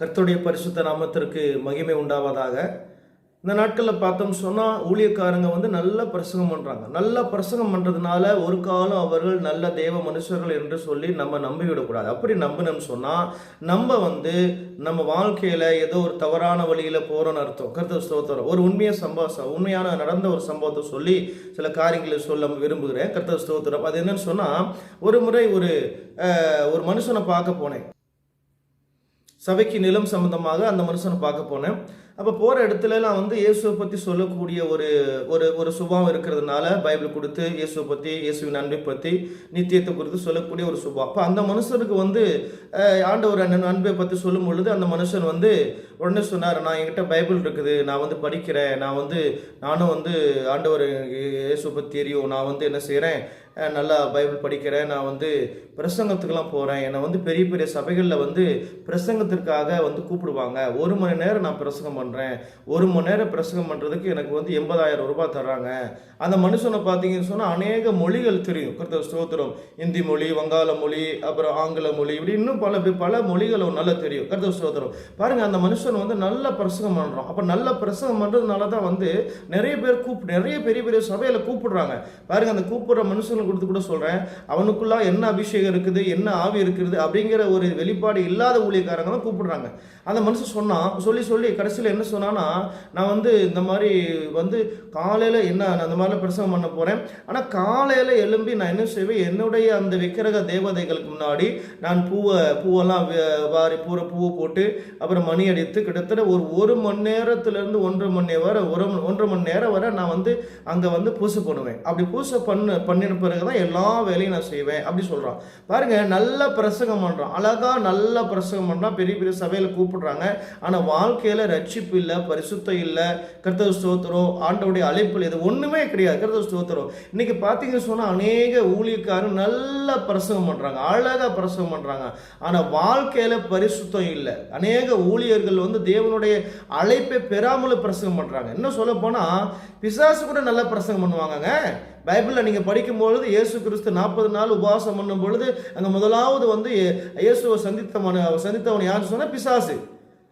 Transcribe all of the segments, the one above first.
கர்த்தருடைய பரிசுத்த நாமத்திற்கு மகிமை உண்டாவதாக. இந்த நாட்களில் பார்த்தோம் சொன்னால் ஊழியக்காரங்க வந்து நல்ல பிரசங்கம் பண்ணுறாங்க நல்ல பிரசங்கம் பண்ணுறதுனால ஒரு காலம் அவர்கள் நல்ல தேவ மனுஷர்கள் என்று சொல்லி நம்ம நம்பிவிடக்கூடாது. அப்படி நம்பினோம்னு சொன்னால் நம்ம வந்து நம்ம வாழ்க்கையில் ஏதோ ஒரு தவறான வழியில் போகிறோன்னு அர்த்தம். கருத்து ஸ்தோத்திரம். ஒரு உண்மையாக சம்பவம் உண்மையான நடந்த ஒரு சம்பவத்தை சொல்லி சில காரியங்களை சொல்ல விரும்புகிறேன். கருத்து ஸ்தோத்திரம். அது என்னன்னு சொன்னால் ஒரு முறை ஒரு ஒரு மனுஷனை பார்க்க போனேன். சபைக்கு நிலம் சம்பந்தமாக அந்த மனுஷனை பார்க்க போனேன். அப்போ போகிற இடத்துலலாம் வந்து இயேசுவை பற்றி சொல்லக்கூடிய ஒரு ஒரு ஒரு சுபாவம் இருக்கிறதுனால பைபிள் கொடுத்து இயேசுவை பற்றி இயேசுவின் அன்பை பற்றி நித்தியத்தை குறித்து சொல்லக்கூடிய ஒரு சுபாவம். அப்போ அந்த மனுஷனுக்கு வந்து ஆண்டவர் அண்ணன் அன்பை பற்றி சொல்லும் பொழுது அந்த மனுஷன் வந்து உடனே சொன்னார் நான் என்கிட்ட பைபிள் இருக்குது நான் வந்து படிக்கிறேன் நான் வந்து நானும் வந்து ஆண்டவர் இயேசுவை பற்றி தெரியும் நான் வந்து என்ன செய்கிறேன் நல்லா பைபிள் படிக்கிறேன். நான் வந்து பிரசங்கத்துக்கெல்லாம் போகிறேன் என்னை வந்து பெரிய பெரிய சபைகளில் வந்து பிரசங்கத்திற்காக வந்து கூப்பிடுவாங்க. ஒரு மணி நேரம் நான் பிரசங்கம் பண்ணுறேன் ஒரு மணி நேரம் பிரசங்கம் பண்ணுறதுக்கு எனக்கு வந்து எண்பதாயிரம் ரூபாய் தர்றாங்க. அந்த மனுஷனை பார்த்தீங்கன்னு சொன்னால் அநேக மொழிகள் தெரியும். கிறிஸ்தவ ஸ்தோத்திரம். இந்தி மொழி வங்காள மொழி அப்புறம் ஆங்கில மொழி இப்படி இன்னும் பல பல மொழிகள் நல்லா தெரியும். கிறிஸ்தவ ஸ்தோத்திரம். பாருங்கள் அந்த மனுஷன் வந்து நல்ல பிரசங்கம் பண்ணுறான் அப்போ நல்ல பிரசங்கம் பண்ணுறதுனால தான் வந்து நிறைய பேர் கூப்பிட்டு நிறைய பெரிய பெரிய சபையில் கூப்பிடுறாங்க. பாருங்க அந்த கூப்பிடுற கொடுத்து கூட சொல்கிறேன் அவனுக்குள்ளே என்ன அபிஷேகம் இருக்குது என்ன ஆவி இருக்குது அப்படிங்கிற ஒரு வெளிப்பாடு இல்லாத ஊழியக்காரங்க தான் கூப்பிடுறாங்க. அந்த மனுஷன் சொன்னான் சொல்லி சொல்லி கடைசியில் என்ன சொன்னான்னா நான் வந்து இந்த மாதிரி வந்து காலையில் என்ன நான் அந்த மாதிரிலாம் பிரசவம் பண்ண போகிறேன் ஆனால் காலையில் எழும்பி நான் என்ன செய்வேன்? என்னுடைய அந்த விக்கிரக தேவதைகளுக்கு முன்னாடி நான் பூவை பூவெல்லாம் வாரி பூர பூவை போட்டு அப்புறம் மணி அடித்து கிட்டத்தட்ட ஒரு ஒரு மணி நேரத்துலேருந்து ஒன்றரை மணி நேரம் வர ஒரு ஒன்றரை மணி நேரம் வர நான் வந்து அங்கே வந்து பூசை பண்ணுவேன் அப்படி பூசை பண்ண பண்ணின பிறகு தான் எல்லா வேலையும் நான் செய்வேன் அப்படி சொல்கிறான் பாருங்க நல்ல பிரசங்கம் பண்ணுறான் அழகா நல்ல பிரசங்கம் பண்ணுறான் பெரிய பெரிய சபையில் கூப்பிடுறாங்க. ஆனால் வாழ்க்கையில் ரட்சிப்பு இல்லை பரிசுத்தம் இல்லை கிறிஸ்தவ ஸ்தோத்திரம் ஆண்டவுடைய அழைப்பு இது ஒன்றுமே கிடையாது. கிறிஸ்தவ ஸ்தோத்திரம். இன்றைக்கி பார்த்தீங்கன்னு சொன்னால் அநேக ஊழியக்காரர் நல்ல பிரசங்கம் பண்ணுறாங்க அழகாக பிரசங்கம் பண்ணுறாங்க ஆனால் வாழ்க்கையில் பரிசுத்தம் இல்லை. அநேக ஊழியர்கள் வந்து தேவனுடைய அழைப்பை பெறாமல் பிரசங்கம் பண்ணுறாங்க இன்னும் சொல்ல போனால் பிசாசு கூட நல்லா பிரசங்கம் பண்ணுவாங்கங்க. பைபிளில் நீங்கள் படிக்கும்பொழுது இயேசு கிறிஸ்து நாற்பது நாள் உபவாசம் பண்ணும் பொழுது அங்கே முதலாவது வந்து இயேசுவை சந்தித்தவன் சந்தித்தவன் யாருன்னு சொன்னால் பிசாசு.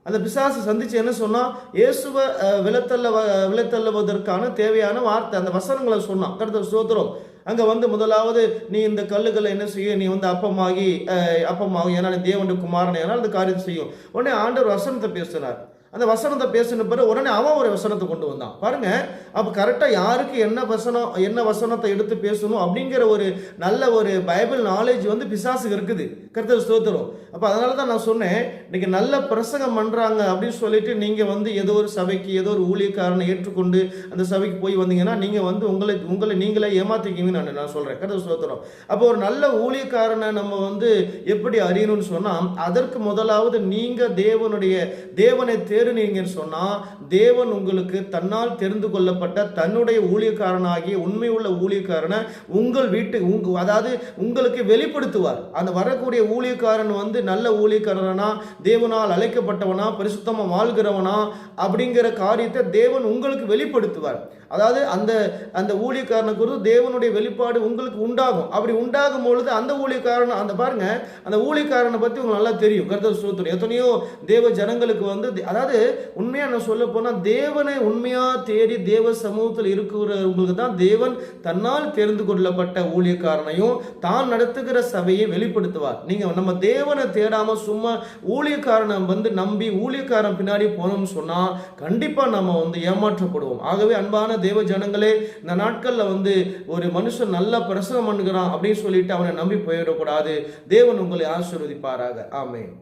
அந்த பிசாசு சந்திச்சு என்ன சொன்னால் இயேசுவை அஹ், விலத்தள்ள விலத்தள்ளுவதற்கான தேவையான வார்த்தை அந்த வசனங்களை சொன்னான். கருத்து சோத்திரம் அங்கே வந்து முதலாவது நீ இந்த கல்லுகளை என்ன செய்ய? நீ வந்து அப்பமாகி அஹ், அப்பமாகும் ஏன்னா நீ தேவனுடைய குமாரன் ஏன்னா அந்த காரியத்தை செய்யும். உடனே ஆண்டவர் வசனத்தை பேசுகிறார் அந்த வசனத்தை பேசின பிறகு உடனே அவன் ஒரு வசனத்தை கொண்டு வந்தான். பாருங்க அப்போ கரெக்டாக யாருக்கு என்ன வசனம் என்ன வசனத்தை எடுத்து பேசணும் அப்படிங்கிற ஒரு நல்ல ஒரு பைபிள் நாலேஜ் வந்து பிசாசுக்கு இருக்குது. கருத்தர் ஸ்தோத்திரம். அப்போ அதனால தான் நான் சொன்னேன் இன்னைக்கு நல்ல பிரசங்கம் பண்ணுறாங்க அப்படின்னு சொல்லிட்டு நீங்கள் வந்து ஏதோ ஒரு சபைக்கு ஏதோ ஒரு ஊழியக்காரனை ஏற்றுக்கொண்டு அந்த சபைக்கு போய் வந்தீங்கன்னா நீங்கள் வந்து உங்களை உங்களை நீங்களே ஏமாத்திக்கிங்கன்னு நான் நான் சொல்கிறேன் கருத்தர் ஸ்தோத்திரம். அப்போ ஒரு நல்ல ஊழியக்காரனை நம்ம வந்து எப்படி அறியணும்னு சொன்னால் அதற்கு முதலாவது நீங்கள் தேவனுடைய தேவனை நீங்கள் சொன்னால் தேவன் உங்களுக்கு தன்னால் தெரிந்து கொள்ளப்பட்ட தன்னுடைய ஊழியக்காரனாகிய உண்மை உள்ள ஊழியக்காரனை உங்கள் வீட்டு உங்க அதாவது உங்களுக்கு வெளிப்படுத்துவார். அந்த வரக்கூடிய ஊழியக்காரன் வந்து நல்ல ஊழியக்காரனா தேவனால் அழைக்கப்பட்டவனா பரிசுத்தமாக வாழ்கிறவனா அப்படிங்கிற காரியத்தை தேவன் உங்களுக்கு வெளிப்படுத்துவார். அதாவது அந்த அந்த ஊழியக்காரனை குறித்து தேவனுடைய வெளிப்பாடு உங்களுக்கு உண்டாகும். அப்படி உண்டாகும் பொழுது அந்த ஊழியக்காரன் அந்த பாருங்க அந்த ஊழியக்காரனை பற்றி உங்களுக்கு நல்லா தெரியும். கருத்து சோத்திரம் எத்தனையோ தேவ ஜனங்களுக்கு வந்து அதாவது அதாவது உண்மையாக நான் சொல்ல போனால் தேவனை உண்மையாக தேடி தேவ சமூகத்தில் இருக்கிறவங்களுக்கு தான் தேவன் தன்னால் தெரிந்து கொள்ளப்பட்ட ஊழியக்காரனையும் தான் நடத்துகிற சபையை வெளிப்படுத்துவார். நீங்கள் நம்ம தேவனை தேடாமல் சும்மா ஊழியக்காரனை வந்து நம்பி ஊழியக்காரன் பின்னாடி போனோம்னு சொன்னால் கண்டிப்பாக நம்ம வந்து ஏமாற்றப்படுவோம். ஆகவே அன்பான தேவ ஜனங்களே இந்த நாட்களில் வந்து ஒரு மனுஷன் நல்லா பிரசனம் பண்ணுகிறான் அப்படின்னு சொல்லிட்டு அவனை நம்பி போயிடக்கூடாது. தேவன் உங்களை ஆசீர்வதிப்பாராக. ஆமென்.